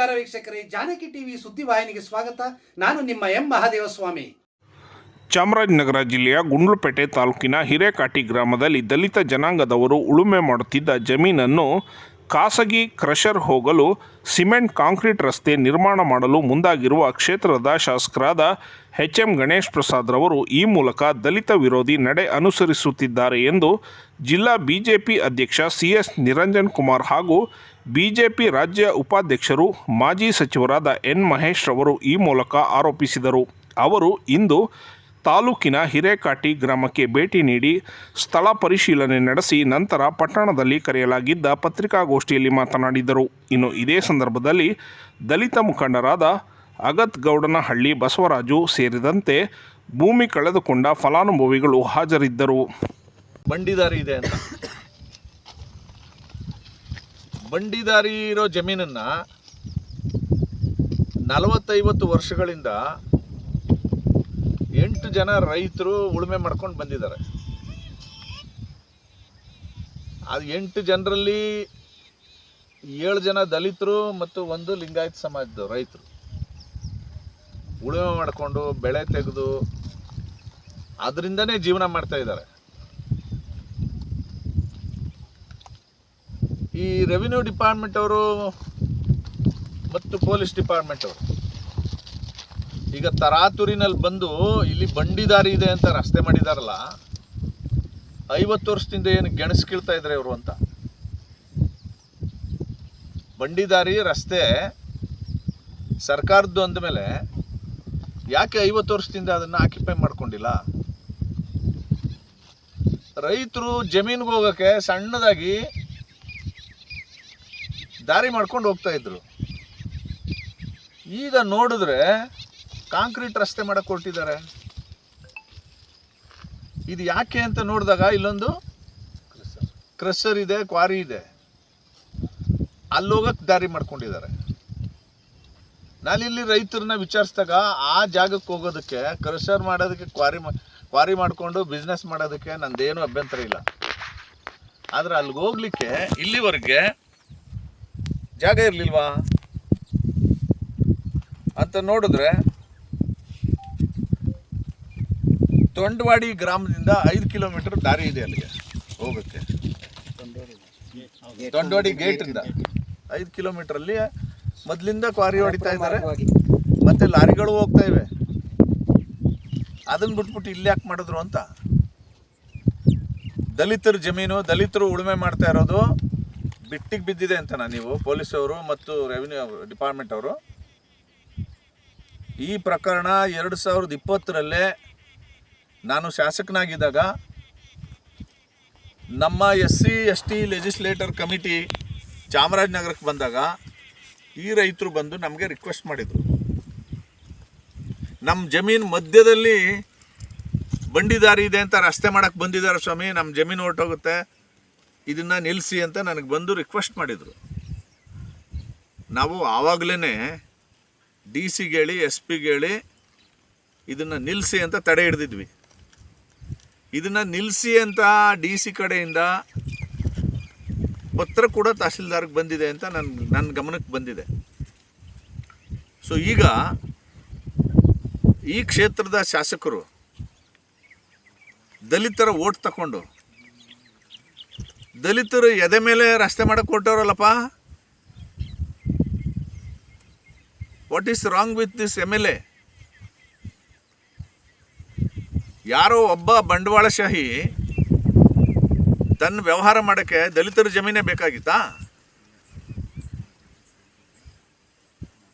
ನಮಸ್ಕಾರ ವೀಕ್ಷಕರೇ, ಜಾನಕಿ ಟಿವಿ ಸುದ್ದಿವಾಹಿನಿಗೆ ಸ್ವಾಗತ. ನಾನು ನಿಮ್ಮ ಎಂ ಮಹಾದೇವಸ್ವಾಮಿ. ಚಾಮರಾಜನಗರ ಜಿಲ್ಲೆಯ ಗುಂಡ್ಲುಪೇಟೆ ತಾಲೂಕಿನ ಹಿರೇಕಾಟಿ ಗ್ರಾಮದಲ್ಲಿ ದಲಿತ ಜನಾಂಗದವರು ಉಳುಮೆ ಮಾಡುತ್ತಿದ್ದ ಜಮೀನನ್ನು ಖಾಸಗಿ ಕ್ರಷರ್ ಹೋಗಲು ಸಿಮೆಂಟ್ ಕಾಂಕ್ರೀಟ್ ರಸ್ತೆ ನಿರ್ಮಾಣ ಮಾಡಲು ಮುಂದಾಗಿರುವ ಕ್ಷೇತ್ರದ ಶಾಸಕರಾದ ಎಚ್ ಎಂ ಗಣೇಶ್ ಪ್ರಸಾದ್ ರವರು ಈ ಮೂಲಕ ದಲಿತ ವಿರೋಧಿ ನಡೆ ಅನುಸರಿಸುತ್ತಿದ್ದಾರೆ ಎಂದು ಜಿಲ್ಲಾ ಬಿಜೆಪಿ ಅಧ್ಯಕ್ಷ ಸಿ ಎಸ್ ನಿರಂಜನ್ ಕುಮಾರ್ ಹಾಗೂ ಬಿಜೆಪಿ ರಾಜ್ಯ ಉಪಾಧ್ಯಕ್ಷರು ಮಾಜಿ ಸಚಿವರಾದ ಎನ್ ಮಹೇಶ್ ರವರು ಈ ಮೂಲಕ ಆರೋಪಿಸಿದರು. ಅವರು ಇಂದು ತಾಲೂಕಿನ ಹಿರೇಕಾಟಿ ಗ್ರಾಮಕ್ಕೆ ಭೇಟಿ ನೀಡಿ ಸ್ಥಳ ಪರಿಶೀಲನೆ ನಡೆಸಿ ನಂತರ ಪಟ್ಟಣದಲ್ಲಿ ಕರೆಯಲಾಗಿದ್ದ ಪತ್ರಿಕಾಗೋಷ್ಠಿಯಲ್ಲಿ ಮಾತನಾಡಿದರು. ಇನ್ನು ಇದೇ ಸಂದರ್ಭದಲ್ಲಿ ದಲಿತ ಮುಖಂಡರಾದ ಅಗತ್ ಗೌಡನಹಳ್ಳಿ ಬಸವರಾಜು ಸೇರಿದಂತೆ ಭೂಮಿ ಕಳೆದುಕೊಂಡ ಫಲಾನುಭವಿಗಳು ಹಾಜರಿದ್ದರು. ಬಂಡಿದಾರಿ ಇದೆ ಅಂತ. ಬಂಡಿದಾರಿ ಇರೋ ಜಮೀನನ್ನ ನಲವತ್ತೈವತ್ತು ವರ್ಷಗಳಿಂದ ಎಂಟು ಜನ ರೈತರು ಉಳುಮೆ ಮಾಡ್ಕೊಂಡು ಬಂದಿದ್ದಾರೆ. ಅದು ಎಂಟು ಜನರಲ್ಲಿ ಏಳು ಜನ ದಲಿತರು ಮತ್ತು ಒಂದು ಲಿಂಗಾಯತ ಸಮಾಜದ ರೈತರು. ಉಳುಮೆ ಮಾಡಿಕೊಂಡು ಬೆಳೆ ತೆಗೆದು ಅದರಿಂದನೇ ಜೀವನ ಮಾಡ್ತಾ ಇದ್ದಾರೆ. ಈ ರೆವಿನ್ಯೂ ಡಿಪಾರ್ಟ್ಮೆಂಟ್ ಅವರು ಮತ್ತು ಪೊಲೀಸ್ ಡಿಪಾರ್ಟ್ಮೆಂಟ್ ಅವರು ಈಗ ತರಾತುರಿನಲ್ಲಿ ಬಂದು ಇಲ್ಲಿ ಬಂಡಿದಾರಿ ಇದೆ ಅಂತ ರಸ್ತೆ ಮಾಡಿದಾರಲ್ಲ, ಐವತ್ತು ವರ್ಷದಿಂದ ಏನು ಗೆಣಸು ಕೀಳ್ತಾ ಇದ್ದಾರೆ ಇವರು ಅಂತ. ಬಂಡಿದಾರಿ, ರಸ್ತೆ ಸರ್ಕಾರದ್ದು ಅಂದಮೇಲೆ ಯಾಕೆ ಐವತ್ತು ವರ್ಷದಿಂದ ಅದನ್ನು ಆಕ್ಯುಪೈ ಮಾಡ್ಕೊಂಡಿಲ್ಲ? ರೈತರು ಜಮೀನ್ಗೆ ಹೋಗೋಕ್ಕೆ ಸಣ್ಣದಾಗಿ ದಾರಿ ಮಾಡ್ಕೊಂಡು ಹೋಗ್ತಾ ಇದ್ರು. ಈಗ ನೋಡಿದ್ರೆ ಕಾಂಕ್ರೀಟ್ ರಸ್ತೆ ಮಾಡಕ್ ಕೊಟ್ಟಿದ್ದಾರೆ ಇದು ಯಾಕೆ ಅಂತ ನೋಡಿದಾಗ ಇಲ್ಲೊಂದು ಕ್ರಷರ್. ಇದೆ ಕ್ವಾರಿ ಇದೆ. ಅಲ್ಲಿ ಹೋಗಕ್ ದಾರಿ ಮಾಡ್ಕೊಂಡಿದ್ದಾರೆ. ನಾನಿಲ್ಲಿ ರೈತರನ್ನ ವಿಚಾರಿಸಿದಾಗ ಆ ಜಾಗಕ್ಕೆ ಹೋಗೋದಕ್ಕೆ ಕರ್ಸರ್ ಮಾಡೋದಕ್ಕೆ ಕ್ವಾರಿ ಕ್ವಾರಿ ಮಾಡಿಕೊಂಡು ಬಿಸ್ನೆಸ್ ಮಾಡೋದಕ್ಕೆ ನಂದೇನು ಅಭ್ಯಂತರ ಇಲ್ಲ. ಆದ್ರೆ ಅಲ್ಲಿಗೆ ಹೋಗ್ಲಿಕ್ಕೆ ಇಲ್ಲಿವರೆಗೆ ಜಾಗ ಇರಲಿಲ್ವಾ? ಅಂತ ನೋಡಿದ್ರೆ ತೊಂಡವಾಡಿ ಗ್ರಾಮದಿಂದ ಐದು ಕಿಲೋಮೀಟರ್ ದಾರಿ ಇದೆ ಅಲ್ಲಿಗೆ ಹೋಗಕ್ಕೆ. ತೊಂಡವಾಡಿ. ಗೇಟ್ ಇಂದ ಐದು ಕಿಲೋಮೀಟರ್ ಅಲ್ಲಿ ಮೊದ್ಲಿಂದ ಕ್ವಾರಿ ಹೊಡಿತಾ ಇದ್ದಾರೆ ಮತ್ತೆ ಲಾರಿಗಳು ಹೋಗ್ತಾ ಇವೆ. ಅದನ್ನ ಬಿಟ್ಬಿಟ್ಟು ಇಲ್ಲಿ ಯಾಕೆ ಮಾಡಿದ್ರು ಅಂತ? ದಲಿತರ ಜಮೀನು ದಲಿತರು ಉಳುಮೆ ಮಾಡ್ತಾ ಇರೋದು ಬಿಟ್ಟಿಗೆ ಬಿದ್ದಿದೆ ಅಂತನಾ ನೀವು ಪೊಲೀಸ್ ಅವರು ಮತ್ತು ರೆವಿನ್ಯೂ ಡಿಪಾರ್ಟ್ಮೆಂಟ್ ಅವರು? ಈ ಪ್ರಕರಣ ಎರಡು ಸಾವಿರದ ಇಪ್ಪತ್ತರಲ್ಲೇ ನಾನು ಶಾಸಕನಾಗಿದ್ದಾಗ ನಮ್ಮ S C S T legislator committee ಚಾಮರಾಜನಗರಕ್ಕೆ ಬಂದಾಗ ಈ ರೈತರು ಬಂದು ನಮಗೆ ರಿಕ್ವೆಸ್ಟ್ ಮಾಡಿದರು. ನಮ್ಮ ಜಮೀನು ಮಧ್ಯದಲ್ಲಿ ಬಂಡಿದಾರಿ ಇದೆ ಅಂತ ರಸ್ತೆ ಮಾಡೋಕ್ಕೆ ಬಂದಿದ್ದಾರೆ ಸ್ವಾಮಿ ನಮ್ಮ ಜಮೀನು ಹೊರಟೋಗುತ್ತೆ, ಇದನ್ನು ನಿಲ್ಲಿಸಿ ಅಂತ ನನಗೆ ಬಂದು ರಿಕ್ವೆಸ್ಟ್ ಮಾಡಿದರು. ನಾವು ಆವಾಗಲೇ ಡಿ ಸಿಗೆ ಹೇಳಿ ಎಸ್ ಪಿಗೆ ಹೇಳಿ ಇದನ್ನು ನಿಲ್ಲಿಸಿ ಅಂತ ತಡೆ ಹಿಡ್ದಿದ್ವಿ. ಇದನ್ನು ನಿಲ್ಲಿಸಿ ಅಂತ ಡಿ ಸಿ ಕಡೆಯಿಂದ ಪತ್ರ ಕೂಡ ತಹಸೀಲ್ದಾರ್ಗೆ ಬಂದಿದೆ ಅಂತ ನನ್ನ ನನ್ನ ಗಮನಕ್ಕೆ ಬಂದಿದೆ. ಸೊ ಈಗ ಈ ಕ್ಷೇತ್ರದ ಶಾಸಕರು ದಲಿತರ ಓಟ್ ತಗೊಂಡು ದಲಿತರು ಎದೆ ಮೇಲೆ ರಸ್ತೆ ಮಾಡಕ್ಕೆ ಕೊಟ್ಟವ್ರಲ್ಲಪ್ಪ what is wrong with this M L A ಯಾರೋ ಒಬ್ಬ ಬಂಡವಾಳಶಾಹಿ ತನ್ನ ವ್ಯವಹಾರ ಮಾಡೋಕ್ಕೆ ದಲಿತರ ಜಮೀನೇ ಬೇಕಾಗಿತ್ತಾ?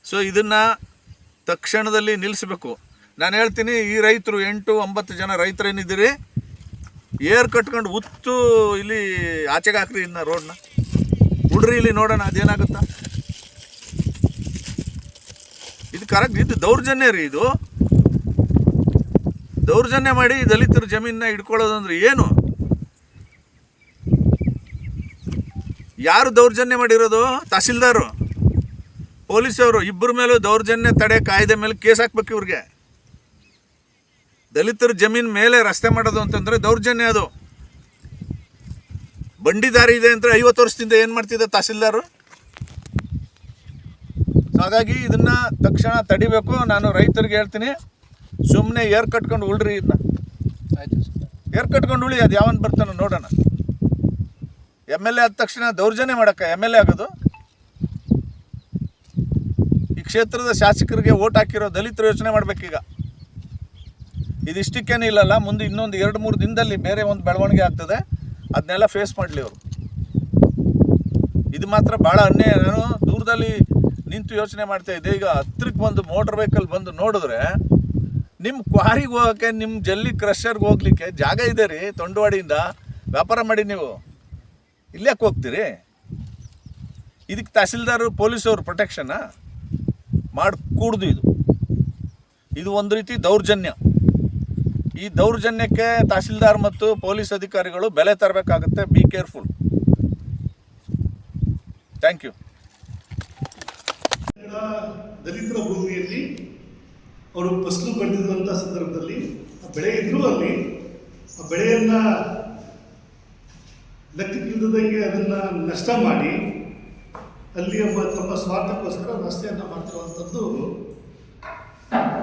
ಸೊ ಇದನ್ನು ತಕ್ಷಣದಲ್ಲಿ ನಿಲ್ಲಿಸಬೇಕು. ನಾನು ಹೇಳ್ತೀನಿ, ಈ ರೈತರು ಎಂಟು, ಒಂಬತ್ತು ಜನ ರೈತರೇನಿದ್ದೀರಿ ಏರ್ ಕಟ್ಕೊಂಡು ಉತ್ತು ಇಲ್ಲಿ ಆಚೆಗೆ ಹಾಕ್ರಿ ಇನ್ನ ರೋಡ್ನ. ಹುಡ್ರಿ ಇಲ್ಲಿ ನೋಡೋಣ, ಅದೇನಾಗುತ್ತಾ? ಇದು ಕರೆಕ್ಟ್ ಇದು ದೌರ್ಜನ್ಯ ರೀ ಇದು. ದೌರ್ಜನ್ಯ ಮಾಡಿ ದಲಿತರ ಜಮೀನನ್ನ ಇಟ್ಕೊಳ್ಳೋದಂದ್ರೆ ಏನು? ಯಾರು ದೌರ್ಜನ್ಯ ಮಾಡಿರೋದು? ತಹಸೀಲ್ದಾರು. ಪೊಲೀಸವರು ಇಬ್ಬರ ಮೇಲೂ ದೌರ್ಜನ್ಯ ತಡೆ ಕಾಯ್ದೆ ಮೇಲೆ ಕೇಸ್ ಹಾಕ್ಬೇಕು ಇವ್ರಿಗೆ. ದಲಿತರ ಜಮೀನ್ ಮೇಲೆ ರಸ್ತೆ ಮಾಡೋದು ಅಂತಂದ್ರೆ ದೌರ್ಜನ್ಯ ಅದು. ಬಂಡಿ ದಾರಿ ಇದೆ ಅಂತ ಐವತ್ತು ವರ್ಷದಿಂದ ಏನು ಮಾಡ್ತಿದ್ದೆ ತಹಸೀಲ್ದಾರು? ಹಾಗಾಗಿ ಇದನ್ನ ತಕ್ಷಣ ತಡಿಬೇಕು. ನಾನು ರೈತರಿಗೆ ಹೇಳ್ತೀನಿ ಸುಮ್ಮನೆ ಏರ್ ಕಟ್ಕೊಂಡು ಉಳ್ರಿ ಇದನ್ನ ಏರ್ ಕಟ್ಕೊಂಡು ಉಳಿ ಅದು ಯಾವನ್ ಬರ್ತಾನೋ ನೋಡೋಣ. ಎಂ ಎಲ್ ಎ ಆದ ತಕ್ಷಣ ದೌರ್ಜನ್ಯ ಮಾಡಕ್ಕ ಎಂ ಎಲ್ ಎ ಆಗೋದು? ಈ ಕ್ಷೇತ್ರದ ಶಾಸಕರಿಗೆ ಓಟ್ ಹಾಕಿರೋ ದಲಿತರು ಯೋಚನೆ ಮಾಡ್ಬೇಕೀಗ. ಇದಿಷ್ಟಕ್ಕೇನು ಇಲ್ಲಲ್ಲ, ಮುಂದೆ ಇನ್ನೊಂದು ಎರಡು ಮೂರು ದಿನದಲ್ಲಿ ಬೇರೆ ಒಂದು ಬೆಳವಣಿಗೆ ಆಗ್ತದೆ. ಅದನ್ನೆಲ್ಲ ಫೇಸ್ ಮಾಡಲಿ ಅವರು. ಇದು ಮಾತ್ರ ಭಾಳ ಅನ್ಯಾಯ. ನಾನು ದೂರದಲ್ಲಿ ನಿಂತು ಯೋಚನೆ ಮಾಡ್ತಾ ಇದ್ದೆ. ಈಗ ಹತ್ರಕ್ಕೆ ಬಂದು ಮೋಟರ್ ವೆಹಿಕಲ್ ಬಂದು ನೋಡಿದ್ರೆ ನಿಮ್ಮ ಕ್ವಾರಿಗೆ ಹೋಗೋಕ್ಕೆ ನಿಮ್ಮ ಜಲ್ಲಿ ಕ್ರಷರ್ಗೆ ಹೋಗ್ಲಿಕ್ಕೆ ಜಾಗ ಇದೆ ರೀ, ತೊಂಡವಾಡಿಯಿಂದ. ವ್ಯಾಪಾರ ಮಾಡಿ ನೀವು. ಇಲ್ಯಾಕೆ ಹೋಗ್ತೀರಿ? ಇದಕ್ಕೆ ತಹಸೀಲ್ದಾರ್, ಪೊಲೀಸವ್ರು ಪ್ರೊಟೆಕ್ಷನ್ನ ಮಾಡಿ, ಕೂಡ್ದು ಇದು. ಇದು ಒಂದು ರೀತಿ ದೌರ್ಜನ್ಯ. ಈ ದೌರ್ಜನ್ಯಕ್ಕೆ ತಹಸೀಲ್ದಾರ್ ಮತ್ತು ಪೊಲೀಸ್ ಅಧಿಕಾರಿಗಳು ಬೆಲೆ ತರಬೇಕಾಗುತ್ತೆ. ಬಿ ಕೇರ್ಫುಲ್ ಥ್ಯಾಂಕ್ ಯು ದಲಿತರ ಭೂಮಿಯಲ್ಲಿ ಅವರು ಫಸಲು ಬೆಳೆದಿರುವಂಥ ಸಂದರ್ಭದಲ್ಲಿ ಬೆಳೆ ಇದ್ರೂ ಅಲ್ಲಿ ಆ ಬೆಳೆಯನ್ನು ಲೆಕ್ಕಕ್ಕಿಲ್ಲದಂಗೆ ಅದನ್ನು ನಷ್ಟ ಮಾಡಿ ಅಲ್ಲಿ ತಮ್ಮ ಸ್ವಾರ್ಥಕ್ಕೋಸ್ಕರ ರಸ್ತೆಯನ್ನು ಮಾಡ್ತಿರುವಂಥದ್ದು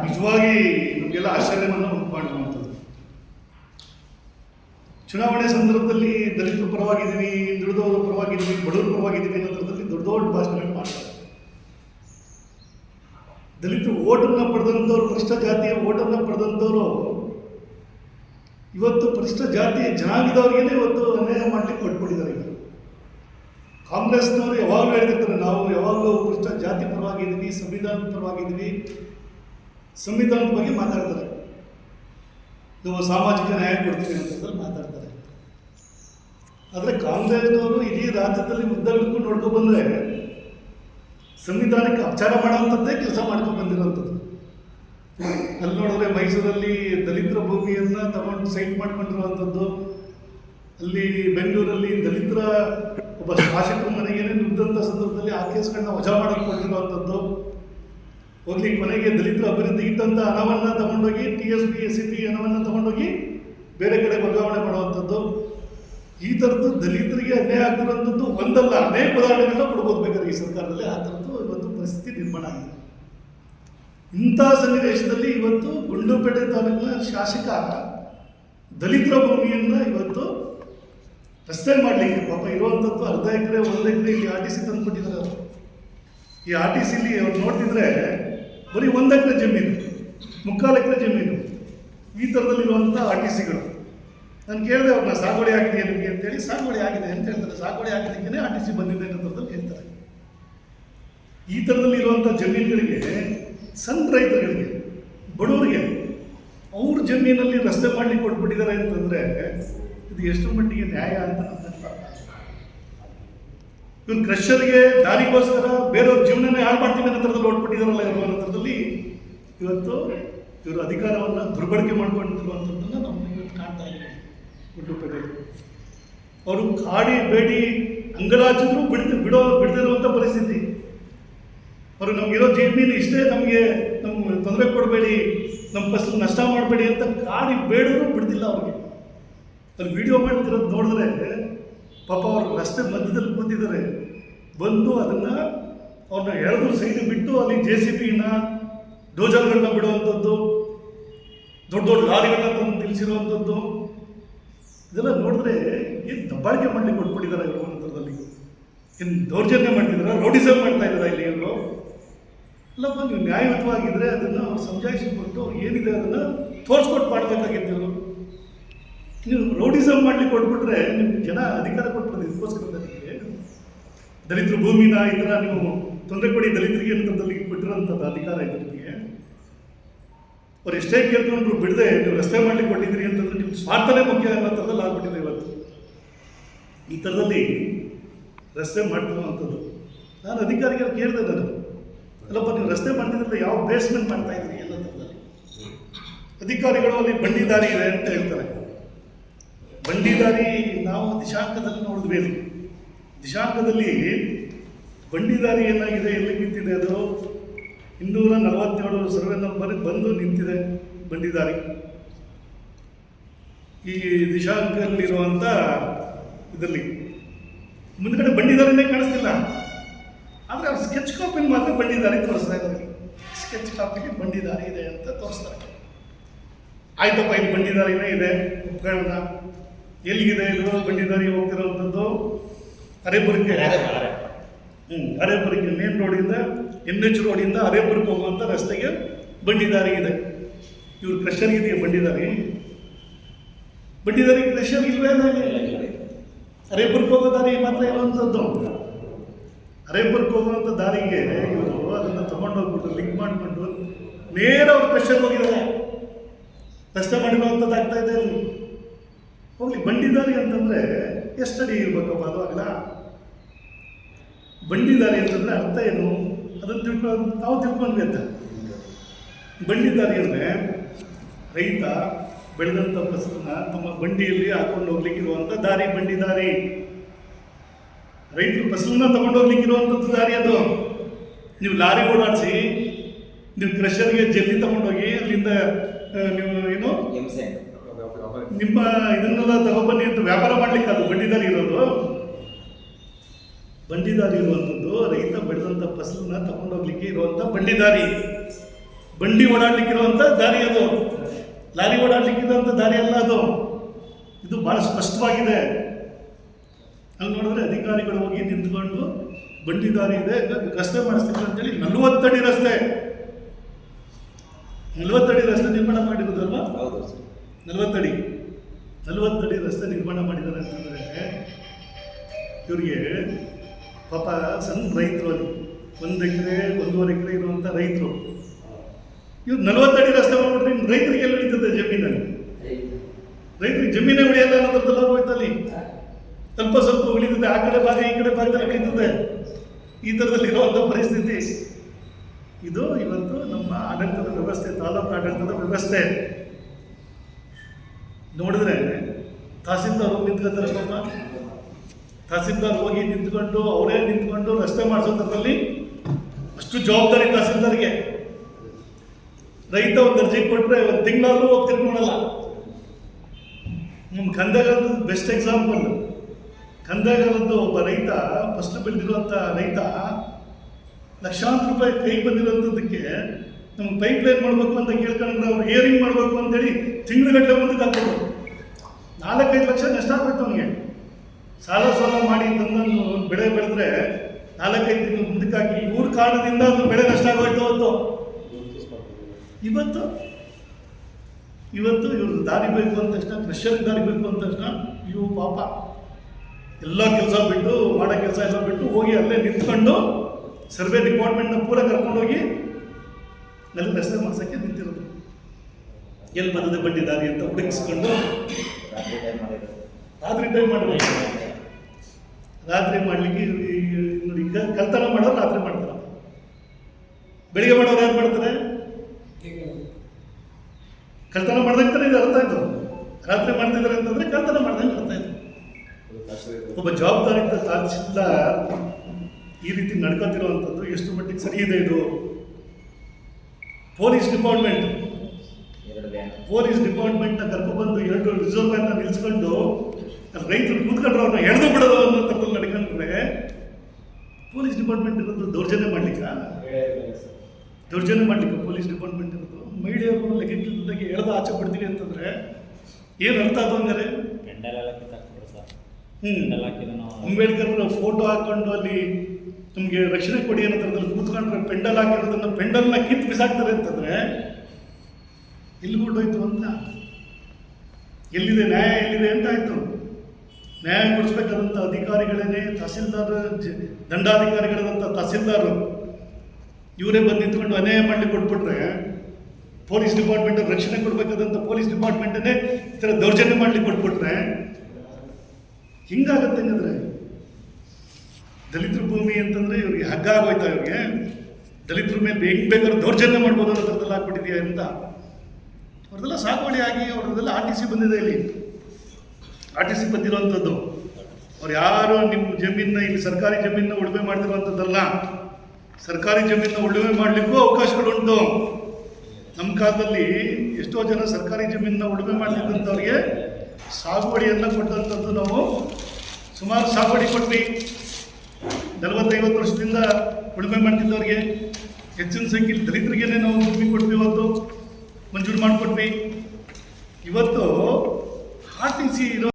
ನಿಜವಾಗಿ ನಮಗೆಲ್ಲ ಆಶ್ಚರ್ಯವನ್ನು ಉಂಟು ಮಾಡಿರುವಂಥದ್ದು ಚುನಾವಣೆ ಸಂದರ್ಭದಲ್ಲಿ ದಲಿತರ ಪರವಾಗಿದ್ದೀನಿ ದುಡಿದವರ ಪರವಾಗಿದ್ದೀನಿ ಬಡವರ ಪರವಾಗಿದ್ದೀನಿ ಅನ್ನೋದ್ರಲ್ಲಿ ದೊಡ್ಡ ದೊಡ್ಡ ಭಾಷಣಗಳು ಮಾಡ್ತಾರೆ. ದಲಿತರು ಓಟನ್ನು ಪಡೆದಂಥವ್ರು ಭ್ರಷ್ಟ ಜಾತಿಯ ಓಟನ್ನು ಪಡೆದಂಥವ್ರು ಇವತ್ತು ಪರಿಷ್ಠ ಜಾತಿ ಜನಾಂಗದವ್ರಿಗೇನೆ ಇವತ್ತು ಅನ್ಯಾಯ ಮಾಡಲಿಕ್ಕೆ ಕೊಟ್ಬಿಟ್ಟಿದ್ದಾರೆ ಇವರು ಕಾಂಗ್ರೆಸ್ನವರು ಯಾವಾಗಲೂ ಹೇಳ್ತಿರ್ತಾರೆ ನಾವು ಯಾವಾಗಲೂ ಪರಿಷ್ಠ ಜಾತಿ ಪರವಾಗಿದ್ದೀವಿ ಸಂವಿಧಾನದ ಪರವಾಗಿದ್ದೀವಿ ಸಂವಿಧಾನದ ಬಗ್ಗೆ ಮಾತಾಡ್ತಾರೆ. ನಾವು ಸಾಮಾಜಿಕ ನ್ಯಾಯ ಕೊಡ್ತೀವಿ ಅಂತಂದ್ರೆ ಮಾತಾಡ್ತಾರೆ. ಆದರೆ ಕಾಂಗ್ರೆಸ್ನವರು ಇಡೀ ರಾಜ್ಯದಲ್ಲಿ ಮುದ್ದಾಡ್ಕೊಂಡು ನೋಡ್ಕೊಂಡು ಬಂದರೆ ಸಂವಿಧಾನಕ್ಕೆ ಅಪಚಾರ ಮಾಡುವಂಥದ್ದೇ ಕೆಲಸ ಮಾಡ್ಕೊಂಡು ಬಂದಿರೋಂಥದ್ದು. ಅಲ್ಲಿ ನೋಡಿದ್ರೆ ಮೈಸೂರಲ್ಲಿ ದಲಿತರ ಭೂಮಿಯನ್ನು ತಗೊಂಡು ಸೈಟ್ ಮಾಡ್ಕೊಂಡಿರುವಂಥದ್ದು. ಅಲ್ಲಿ ಬೆಂಗಳೂರಲ್ಲಿ ದಲಿತರ ಒಬ್ಬ ಶಾಸಕರ ಮನೆಗೆ ನುಗ್ಗಿದಂಥ ಸಂದರ್ಭದಲ್ಲಿ ಆ ಕೇಸ್ಗಳನ್ನ ವಜಾ ಮಾಡಿಕೊಂಡಿರುವಂಥದ್ದು ಹೋಗ್ಲಿ ಕೊನೆಗೆ ದಲಿತರ ಅಭಿವೃದ್ಧಿ ಇಟ್ಟಂಥ ಹಣವನ್ನು ತಗೊಂಡೋಗಿ, T S P, S C P ಹಣವನ್ನು ತಗೊಂಡೋಗಿ ಬೇರೆ ಕಡೆ ವರ್ಗಾವಣೆ ಮಾಡುವಂಥದ್ದು. ಈ ಥರದ್ದು ದಲಿತರಿಗೆ ಅನ್ಯಾಯ ಆಗ್ತಿರೋಂಥದ್ದು ಒಂದಲ್ಲ ಅನೇಕ ಉದಾಹರಣೆಗಳನ್ನ ಕೊಡ್ಬೋದು ಬೇಕಾದ್ರೆ ಈ ಸರ್ಕಾರದಲ್ಲಿ. ಆ ಥರದ್ದು ಇವತ್ತು ಪರಿಸ್ಥಿತಿ ನಿರ್ಮಾಣ ಆಗಿದೆ. ಇಂಥ ಸನ್ನಿವೇಶದಲ್ಲಿ ಇವತ್ತು ಗುಂಡ್ಲುಪೇಟೆ ತಾಲೂಕಿನ ಶಾಸಕ ದಲಿತರ ಭೂಮಿಯನ್ನು ಇವತ್ತು ರಸ್ತೆ ಮಾಡಲಿಕ್ಕೆ, ಪಾಪ ಇರುವಂಥದ್ದು ಅರ್ಧ ಎಕರೆ, ಒಂದು ಎಕರೆ ಇಲ್ಲಿ ಆರ್ ಟಿ ಸಿ ತಂದುಕೊಟ್ಟಿದ್ದಾರೆ ಅವರು. ಈ ಆರ್ ಟಿ ಸಿಲಿ ಅವ್ರು ನೋಡ್ತಿದ್ರೆ ಬರೀ ಒಂದು ಎಕರೆ ಜಮೀನು, ಮುಕ್ಕಾಲು ಎಕರೆ ಜಮೀನು, ಈ ಥರದಲ್ಲಿರುವಂಥ ಆರ್ ಟಿ ಸಿಗಳು. ನಾನು ಕೇಳಿದೆ ಅವ್ರನ್ನ ಸಾಗುವಳಿ ಆಗಿದೆ ನಿಮಗೆ? ಅಂತೇಳಿ, ಸಾಗುವಳಿ ಆಗಿದೆ, ಅಂತ ಹೇಳ್ತಾರೆ. ಸಾಗುವಳಿ ಆಗಿದ್ದಕ್ಕೇ ಆರ್ ಟಿ ಸಿ ಬಂದಿದೆ ಅನ್ನೋದ್ರಲ್ಲಿ ಹೇಳ್ತಾರೆ. ಈ ಥರದಲ್ಲಿ ಇರುವಂಥ ಜಮೀನುಗಳಿಗೆ ಸಣ್ಣ ರೈತರುಗಳಿಗೆ ಬಡವರಿಗೆ ಅವ್ರ ಜಮೀನಲ್ಲಿ ರಸ್ತೆ ಮಾಡಲಿ ಕೊಟ್ಬಿಟ್ಟಿದ್ದಾರೆ ಅಂತಂದರೆ ಇದು ಎಷ್ಟು ಮಟ್ಟಿಗೆ ನ್ಯಾಯ ಅಂತ. ಇವ್ರು ಕ್ರಷರ್ಗೆ ದಾರಿಗೋಸ್ಕರ ಬೇರೆಯವ್ರ ಜೀವನನೇ ಹಾಳು ಮಾಡ್ತೀವಿ ಅನ್ನೋ ಥರದಲ್ಲಿ ಓಡ್ಬಿಟ್ಟಿದಾರಲ್ಲ ಇರೋ ಥರದಲ್ಲಿ ಇವತ್ತು ಇವರು ಅಧಿಕಾರವನ್ನು ದುರ್ಬಳಕೆ ಮಾಡ್ಕೊಂಡಿರುವಂಥದ್ದನ್ನು ನಾವು ಇವತ್ತು ಕಾಣ್ತಾ ಇದ್ದೀವಿ ಗುಡ್ಲುಪೇಟೆಯಲ್ಲಿ ಅವರು ಕಾಡಿ, ಬೇಡಿ ಅಂಗಲಾಚಿದ್ರು ಬಿಡ್ತಿ ಬಿಡೋ ಬಿಡದಿರುವಂಥ ಪರಿಸ್ಥಿತಿ ಅವರು ನಮಗಿರೋ ಜಮೀನು ಇಷ್ಟೇ ನಮಗೆ ನಮ್ಮ ತೊಂದರೆ ಕೊಡಬೇಡಿ ನಮ್ಮ ಫಸಲು ನಷ್ಟ ಮಾಡಬೇಡಿ ಅಂತ ಕಾಡಿ ಬೇಡಿದ್ರು ಬಿಡ್ತಿಲ್ಲ ಅವ್ರಿಗೆ. ಅಲ್ಲಿ ವಿಡಿಯೋ ಮಾಡ್ತಿರೋದು ನೋಡಿದ್ರೆ ಪಾಪ ಅವ್ರು ರಸ್ತೆ ಮಧ್ಯದಲ್ಲಿ ಕೂತಿದ್ದಾರೆ. ಬಂದು ಅದನ್ನು ಅವ್ರನ್ನ ಎರಡು ಸೈಡ್ ಬಿಟ್ಟು ಅಲ್ಲಿ ಜೆ ಸಿ ಪಿನ ಡೋಜರ್ಗಳನ್ನ ಬಿಡುವಂಥದ್ದು, ದೊಡ್ಡ ದೊಡ್ಡ ಲಾರಿಗಳನ್ನ ತಂದು ನಿಲ್ಲಿಸಿರುವಂಥದ್ದು ಇದೆಲ್ಲ ನೋಡಿದ್ರೆ ಏನು ದಬ್ಬಾಳಿಕೆ ಮಾಡಲಿಕ್ಕೆ ಕೊಟ್ಬಿಟ್ಟಿದ್ದಾರೆ ಇವರು ಏನು ದೌರ್ಜನ್ಯ ಮಾಡ್ತಿದ್ದಾರೆ ರೋಡಿಸಮ್ ಮಾಡ್ತಾ ಇದ್ದಾರೆ ಇಲ್ಲಿ ಇವರು ಅಲ್ಲಪ್ಪ ನೀವು ನ್ಯಾಯಯುತವಾಗಿದ್ದರೆ ಅದನ್ನು ಅವ್ರು ಸಮಜಾಯಿಸಿಕೊಟ್ಟು ಏನಿದೆ ಅದನ್ನು ತೋರಿಸ್ಕೊಟ್ಟು ಮಾಡಬೇಕಾಗಿತ್ತು ನೀವು ರೌಡಿಸಮ್ ಮಾಡ್ಲಿಕ್ಕೆ ಕೊಟ್ಬಿಟ್ರೆ ನಿಮ್ಗೆ ಜನ ಅಧಿಕಾರ ಕೊಟ್ಟರು ಇದಕ್ಕೋಸ್ಕರ ನಿಮಗೆ ದಲಿತರ ಭೂಮಿನ ಥರ ನೀವು ತೊಂದರೆ ಕೊಡಿ, ದಲಿತರಿಗೆ ಅಂತದಲ್ಲಿ ಬಿಟ್ಟಿರೋಂಥದ್ದು ಅಧಿಕಾರ ಇದೆ ನಿಮಗೆ. ಅವ್ರು ಎಷ್ಟೇ ಕೇಳ್ಕೊಂಡ್ರು ಬಿಡದೆ ನೀವು ರಸ್ತೆ ಮಾಡ್ಲಿಕ್ಕೆ ಕೊಟ್ಟಿದ್ದೀರಿ ಅಂತಂದ್ರೆ ನಿಮ್ಮ ಸ್ವಾರ್ಥನೇ ಮುಖ್ಯ ಅನ್ನೋ ಥರದಲ್ಲಿ ಆಗ್ಬಿಟ್ಟಿದೆ ಇವತ್ತು. ಈ ಥರದಲ್ಲಿ ರಸ್ತೆ ಮಾಡ್ತಿರುವಂಥದ್ದು ನಾನು ಅಧಿಕಾರಿಗಳು ಕೇಳಿದೆ ನಾನು. ಅಲ್ಲಪ್ಪ ನೀವು ರಸ್ತೆ ಮಾಡ್ತಿದ್ರೆ ಯಾವ ಬೇಸ್ಮೆಂಟ್ ಮಾಡ್ತಾ ಇದ್ರಿ ಎಲ್ಲ ಥರದಲ್ಲಿ ಅಧಿಕಾರಿಗಳು ಅಲ್ಲಿ ಬಂಡಿದಾರಿ ಇದೆ ಅಂತ ಹೇಳ್ತಾರೆ. ಬಂಡಿದಾರಿ ನಾವು ದಿಶಾಂಕದಲ್ಲಿ ನೋಡಿದ್ವಿ ಅಲ್ಲಿ. ದಿಶಾಂಕದಲ್ಲಿ ಬಂಡಿದಾರಿ ಏನಾಗಿದೆ, ಎಲ್ಲಿ ನಿಂತಿದೆ ಅದು? ಇನ್ನೂರ ನಲವತ್ತೇಳು ಸರ್ವೆ ನಂಬರ್ ಬಂದು ನಿಂತಿದೆ ಬಂಡಿದಾರಿ ಈ ದಿಶಾಂಕಲ್ಲಿರುವಂಥ ಇದರಲ್ಲಿ. ಮುಂದ್ಗಡೆ ಬಂಡಿದಾರಿನೇ ಕಾಣಿಸ್ತಿಲ್ಲ. ಆದರೆ ಅವ್ರು ಸ್ಕೆಚ್ ಕಾಪಿನ ಮಾತ್ರ ಬಂಡಿದಾರಿ ತೋರಿಸ್ತಾ ಇದ್ದಾರೆ. ಸ್ಕೆಚ್ ಕಾಪಿಗೆ ಬಂಡಿದಾರಿ ಇದೆ ಅಂತ ತೋರಿಸ್ತಾರೆ. ಆಯ್ತಪ್ಪ ಇಲ್ಲಿ ಬಂಡಿದಾರಿನೇ ಇದೆ ಉಪಕರಣ. ಎಲ್ಲಿಗಿದೆ ಇದು ಬಂಡಿದಾರಿ ಹೋಗ್ತಿರೋವಂಥದ್ದು ಅರೇಪುರಕ್ಕೆ. ಹ್ಞೂ ಅರೇಪುರಕ್ಕೆ ಮೇನ್ ರೋಡಿಂದ ಎನ್ ಎಚ್ ರೋಡಿಂದ ಅರೇಪುರಕ್ಕೆ ಹೋಗುವಂಥ ರಸ್ತೆಗೆ ಬಂಡಿದಾರಿ ಇದೆ. ಇವ್ರು ಕ್ರೆಷರ್ ಇದೆಯಾ ಬಂಡಿದಾರಿ ಬಂಡಿದಾರಿ ಕ್ರೆಷರ್ ಇಲ್ವೇ? ಅರೆಪುರಕ್ಕೆ ಹೋಗೋ ದಾರಿ ಮಾತ್ರ ಇರುವಂಥದ್ದು. ಅರೆಪುರಕ್ಕೆ ಹೋಗುವಂಥ ದಾರಿಗೆ ಇವರು ಅದನ್ನು ತಗೊಂಡೋಗ್ಬಿಟ್ಟು ಲಿಂಕ್ ಮಾಡಿಕೊಂಡು ನೇರ ಅವ್ರ ಪ್ರೆಷರ್ ಹೋಗಿದ್ದಾರೆ. ಮಾಡಿರುವಂಥದ್ದು ಆಗ್ತಾ ಇದೆ ಅಲ್ಲಿ. ಹೋಗ್ಲಿ, ಬಂಡಿದಾರಿ ಅಂತಂದ್ರೆ ಎಷ್ಟಡಿ ಇರ್ಬೇಕಪ್ಪ, ಅದು ಆಗಲ್ಲ. ಬಂಡಿದಾರಿ ಅಂತಂದ್ರೆ ಅರ್ಥ ಏನು? ಅದನ್ನು ತಿಳ್ಕೊಂಡು ತಾವು ತಿಳ್ಕೊಂಡ್ವಿ ಅಂತ. ಬಂಡಿದಾರಿ ಅಂದರೆ ರೈತ ಬೆಳೆದಂಥ ಫಸಲನ್ನ ತಮ್ಮ ಬಂಡಿಯಲ್ಲಿ ಹಾಕೊಂಡು ಹೋಗ್ಲಿಕ್ಕಿರುವಂಥ ದಾರಿ, ಬಂಡಿದಾರಿ. ರೈತರು ಫಸಲನ್ನ ತಗೊಂಡೋಗ್ಲಿಕ್ಕೆ ಇರುವಂಥದ್ದು ದಾರಿ ಅದು. ನೀವು ಲಾರಿ ಓಡಾಡಿಸಿ ನೀವು ಕ್ರಷರ್ಗೆ ಜಲ್ಲಿ ತಗೊಂಡೋಗಿ ಅಲ್ಲಿಂದ ನೀವು ಏನು? ನಿಮ್ಮ ಇದನ್ನೆಲ್ಲ ತಗೊಬನ್ನಿ ಅಂತ ವ್ಯಾಪಾರ ಮಾಡ್ಲಿಕ್ಕೆ ಅದು ಬಂಡಿದಾರಿ ಇರೋದು. ಬಂಡಿದಾರಿ ಇರುವಂಥದ್ದು ರೈತ ಬೆಳೆದಂಥ ಫಸಲನ್ನ ತಗೊಂಡೋಗ್ಲಿಕ್ಕೆ ಇರುವಂಥ ಬಂಡಿದಾರಿ. ಬಂಡಿ ಓಡಾಡ್ಲಿಕ್ಕೆ ಇರುವಂಥ ದಾರಿ ಅದು. ಲಾರಿ ಓಡಾಡ್ಲಿಕ್ಕೆ ಇರುವಂಥ ದಾರಿ ಅಲ್ಲ ಅದು. ಇದು ಬಹಳ ಸ್ಪಷ್ಟವಾಗಿದೆ. ಅಲ್ಲಿ ನೋಡಿದ್ರೆ ಅಧಿಕಾರಿಗಳು ಹೋಗಿ ನಿಂತ್ಕೊಂಡು ಬಂಡಿ ದಾರಿ ಇದೆ ರಸ್ತೆ ಮಾಡಿಸ್ತೀವಿ ಅಂತೇಳಿ ನಲವತ್ತಡಿ ರಸ್ತೆ. ನಲವತ್ತಡಿ ರಸ್ತೆ ನಿರ್ಮಾಣ ಮಾಡಿರೋದಲ್ವಾ? ಹೌದು ನಲವತ್ತಡಿ. ನಲವತ್ತಡಿ ರಸ್ತೆ ನಿರ್ಮಾಣ ಮಾಡಿದ್ದಾರೆ ಅಂತಂದರೆ ಇವರಿಗೆ ಪಾಪ ಸಣ್ಣ ರೈತರು ಅಲ್ಲಿ ಒಂದು ಎಕರೆ ಒಂದೂವರೆ ಎಕರೆ ಇರುವಂಥ ರೈತರು. ಇವ್ರು ನಲವತ್ತಡಿ ರಸ್ತೆ ಮಾಡ್ಬಿಟ್ರೆ ಇನ್ನು ರೈತರಿಗೆ ಎಲ್ಲ ಉಳಿತದೆ ಜಮೀನಲ್ಲಿ? ರೈತರಿಗೆ. ಜಮೀನೇ ಉಳಿಯಲ್ಲ ಅನ್ನೋದ್ರದ್ದೆಲ್ಲ ಹೋಯ್ತಲ್ಲಿ? ಸ್ವಲ್ಪ ಸ್ವಲ್ಪ ಉಳಿದಿದೆ, ಆ ಕಡೆ ಬಾರಿ, ಈ ಕಡೆ ಬಾರಿ ಉಳಿದಿದೆ ಈ ಥರದಲ್ಲಿ ಇರುವಂಥ ಪರಿಸ್ಥಿತಿ. ಇದು ಇವತ್ತು ನಮ್ಮ ಆಡಳಿತದ ವ್ಯವಸ್ಥೆ, ತಾಲೂಕು ಆಡಳಿತದ ವ್ಯವಸ್ಥೆ. ನೋಡಿದ್ರೆ ತಹಸೀಲ್ದಾರ್ ಹೋಗಿ ನಿಂತ್ಕೊತಾರೆ ಪಾಪ. ತಹಸೀಲ್ದಾರ್ ಹೋಗಿ ನಿಂತ್ಕೊಂಡು, ಅವರೇ ನಿಂತ್ಕೊಂಡು ರಸ್ತೆ ಮಾಡಿಸೋದ್ರಲ್ಲಿ ಅಷ್ಟು ಜವಾಬ್ದಾರಿ ತಹಸೀಲ್ದಾರ್ಗೆ. ರೈತ ಒಂದು ಅರ್ಜಿ ಕೊಟ್ಟರೆ ಇವತ್ತು ತಿಂಗಳಾದ್ರೂ ಹೋಗಿ ನಮ್ಮ ಕಂದಗಾಲದ ಬೆಸ್ಟ್ ಎಕ್ಸಾಂಪಲ್ ಕಂದಗಾಲದ್ದು ಒಬ್ಬ ರೈತ, ಫಸ್ಟ್ ಬೆಳೆದಿರುವಂಥ ರೈತ, ಲಕ್ಷಾಂತರ ರೂಪಾಯಿ ಕೈ ಬಂದಿರುವಂಥದ್ದಕ್ಕೆ ನಮ್ಗೆ ಪೈಪ್ ಲೈನ್ ಮಾಡಬೇಕು ಅಂತ ಕೇಳ್ಕೊಂಡ್ರೆ ಅವ್ರು ಏರಿಂಗ್ ಮಾಡಬೇಕು ಅಂತೇಳಿ ತಿಂಗಳುಗಟ್ಟಲೆ ಮುಂದಕ್ಕೆ ಹಾಕೋದು ನಾಲ್ಕೈದು ಲಕ್ಷ ನಷ್ಟ ಆಗ್ಬೇಕು ಅವನಿಗೆ. ಸಾಲ ಸಾಲ ಮಾಡಿ ತಂದನ್ನು ಬೆಳೆ ಬೆಳೆದ್ರೆ ನಾಲ್ಕೈದು ತಿಂಗಳು ಮುಂದಕ್ಕಾಗಿ ಇವ್ರ ಕಾರಣದಿಂದ ಅದು ಬೆಳೆ ನಷ್ಟ ಆಗೋಯ್ತು ಅವತ್ತು. ಇವತ್ತು? ಇವತ್ತು ಇವರು ದಾರಿ ಬೇಕು ಅಂದ ತಕ್ಷಣ ಕ್ರೆಷರ್ ದಾರಿ ಬೇಕು ಅಂದ ತಕ್ಷಣ ಇವು ಪಾಪ. ಎಲ್ಲ ಕೆಲಸ ಬಿಟ್ಟು ಮಾಡೋ ಕೆಲಸ ಎಲ್ಲ ಬಿಟ್ಟು ಹೋಗಿ ಅಲ್ಲೇ ನಿಂತ್ಕೊಂಡು ಸರ್ವೆ ಡಿಪಾರ್ಟ್ಮೆಂಟ್ನ ಪೂರ ಕರ್ಕೊಂಡೋಗಿ ಅಲ್ಲಿ ಪ್ರಶ್ನೆ ಮಾಡ್ಸೋಕ್ಕೆ ನಿಂತಿರೋದು. ಎಲ್ಲಿ ಬಂದದೆ ಬಟ್ಟೆ ದಾರಿ ಅಂತ ಹುಡುಕಿಸ್ಕೊಂಡು ರಾತ್ರಿ ಟೈಮ್ ಮಾಡಿದ್ರು ರಾತ್ರಿ ಟೈಮ್ ಮಾಡಬೇಕು. ರಾತ್ರಿ ಮಾಡಲಿಕ್ಕೆ ನೋಡಿ ಈಗ ಕಲ್ತನ ಮಾಡೋರು ರಾತ್ರಿ ಮಾಡ್ತಾರೆ. ಬೆಳಿಗ್ಗೆ ಮಾಡೋರು ಯಾರು ಮಾಡ್ತಾರೆ? ಕಲ್ತನ ಮಾಡ್ದಂತಾನೆ ಇದು ಅರ್ಥ ಆಯ್ತು. ರಾತ್ರಿ ಮಾಡ್ತಿದ್ದಾರೆ ಅಂತಂದ್ರೆ ಕಲ್ತನ ಮಾಡ್ದಂಗೆ ಒಬ್ಬ ಜವಾಬ್ದಾರಿಯಿಂದ ಸಾಧಿಸಿದ್ದ ಈ ರೀತಿ ನಡ್ಕೊತಿರುವಂಥದ್ದು ಎಷ್ಟು ಮಟ್ಟಿಗೆ ಸರಿ ಇದೆ ಇದು? Police department. ಪೊಲೀಸ್ ಡಿಪಾರ್ಟ್ಮೆಂಟ್ ಡಿಪಾರ್ಟ್ಮೆಂಟ್ನ ಕರ್ಕೊಬಂದು ಎರಡು ಬ್ಯಾಂಕ್ ನಿಲ್ಸ್ಕೊಂಡು ರೈತರು ಕೂತ್ಕೊಂಡ್ರೆ ಅವ್ರನ್ನ ಎಳೆದು ಬಿಡೋದು ಅನ್ನೋ ಥರದಲ್ಲಿ ನಡ್ಕೊಂಡ್ರೆ ಪೊಲೀಸ್ ಡಿಪಾರ್ಟ್ಮೆಂಟ್ ಇರೋದು ದೌರ್ಜನ್ಯ ಮಾಡ್ಲಿಕ್ಕ? ದೌರ್ಜನ್ಯ ಮಾಡ್ಲಿಕ್ಕೆ ಪೊಲೀಸ್ ಡಿಪಾರ್ಟ್ಮೆಂಟ್ ಇರೋದು? ಮಹಿಳೆಯರು ಲೆಕ್ಕಕ್ಕಿಲ್ಲದಾಗೆ ಎಳೆದು ಆಚೆ ಬಿಡ್ತೀವಿ ಅಂತಂದ್ರೆ ಏನು ಅರ್ಥ ಅದು ಹಂಗಾರೆ? ಹಾಕಿದ್ರು ನಾವು. ಅಂಬೇಡ್ಕರ್ ಫೋಟೋ ಹಾಕೊಂಡು ಅಲ್ಲಿ ನಿಮಗೆ ರಕ್ಷಣೆ ಕೊಡಿ ಅನ್ನೋದ್ರಲ್ಲಿ ಕೂತ್ಕೊಂಡ್ರೆ ಪೆಂಡಲ್ ಹಾಕಿರೋದನ್ನ ಪೆಂಡಲ್ನ ಕಿತ್ತು ಬಿಸಾಕ್ತಾರೆ ಅಂತಂದ್ರೆ ಎಲ್ಲಿ ಹೊರಟೋಯ್ತು ಅಂತ? ಎಲ್ಲಿದೆ ನ್ಯಾಯ ಎಲ್ಲಿದೆ ಅಂತ ಆಯ್ತು. ನ್ಯಾಯ ಕೊಡಿಸ್ಬೇಕಾದಂಥ ಅಧಿಕಾರಿಗಳೇನೆ ತಹಸೀಲ್ದಾರ್ ಜ- ದಂಡಾಧಿಕಾರಿಗಳಾದಂಥ ತಹಸೀಲ್ದಾರ್ ಇವರೇ ಬಂದು ನಿಂತ್ಕೊಂಡು ಅನ್ಯಾಯ ಮಾಡ್ಲಿಕ್ಕೆ ಕೊಟ್ಬಿಟ್ರೆ ಪೊಲೀಸ್ ಡಿಪಾರ್ಟ್ಮೆಂಟ್ ರಕ್ಷಣೆ ಕೊಡಬೇಕಾದಂಥ ಪೊಲೀಸ್ ಡಿಪಾರ್ಟ್ಮೆಂಟನ್ನೇ ಈ ಥರ ದೌರ್ಜನ್ಯ ಮಾಡ್ಲಿಕ್ಕೆ ಕೊಟ್ಬಿಟ್ರೆ ಹಿಂಗಾಗತ್ತೆ ಹಂಗಂದ್ರೆ? ದಲಿತರ ಭೂಮಿ ಅಂತಂದ್ರೆ ಇವ್ರಿಗೆ ಹಗ್ಗ ಆಗೋಯ್ತಾ ಇವ್ರಿಗೆ? ದಲಿತರ ಮೇಲೆ ಹೆಂಗ್ ಬೇಕಾದ್ರೂ ದೌರ್ಜನ್ಯ ಮಾಡ್ಬೋದು ಅನ್ನೋ ಥರದಲ್ಲಿ ಆಗ್ಬಿಟ್ಟಿದೆಯಾ ಅಂತ ಅವ್ರದ್ದೆಲ್ಲ ಸಾಗುವಳಿ ಆಗಿ ಅವ್ರದ್ದೆಲ್ಲ ಆರ್ ಟಿ ಸಿ ಬಂದಿದೆ ಇಲ್ಲಿ. ಆರ್ ಟಿ ಸಿ ಬಂದಿರುವಂಥದ್ದು. ಅವ್ರು ಯಾರು ನಿಮ್ಮ ಜಮೀನ ಇಲ್ಲಿ ಸರ್ಕಾರಿ ಜಮೀನನ್ನ ಉಳುಮೆ ಮಾಡ್ತಿರುವಂಥದ್ದಲ್ಲ, ಸರ್ಕಾರಿ ಜಮೀನನ್ನ ಉಳುಮೆ ಮಾಡಲಿಕ್ಕೂ ಅವಕಾಶಗಳುಂಟು. ನಮ್ಮ ಕಾಲದಲ್ಲಿ ಎಷ್ಟೋ ಜನ ಸರ್ಕಾರಿ ಜಮೀನನ್ನ ಉಳುಮೆ ಮಾಡಲಿಕ್ಕಂಥವ್ರಿಗೆ ಸಾಗುವಳಿಯನ್ನು ಕೊಟ್ಟಂಥದ್ದು ನಾವು ಸುಮಾರು ಸಾಗುವಡಿ ಕೊಟ್ಟು ನಲವತ್ತೈವತ್ತು ವರ್ಷದಿಂದ ಉಳುಮೆ ಮಾಡ್ತಿದ್ದವ್ರಿಗೆ, ಹೆಚ್ಚಿನ ಸಂಖ್ಯೆಯಲ್ಲಿ ದಲಿತರಿಗೇನೆ ನಾವು ಭೂಮಿ ಕೊಟ್ವಿ ಇವತ್ತು, ಮಂಜೂರು ಮಾಡಿಕೊಟ್ವಿ. ಇವತ್ತು ಆರ್ ಟಿ ಸಿ ಇರೋ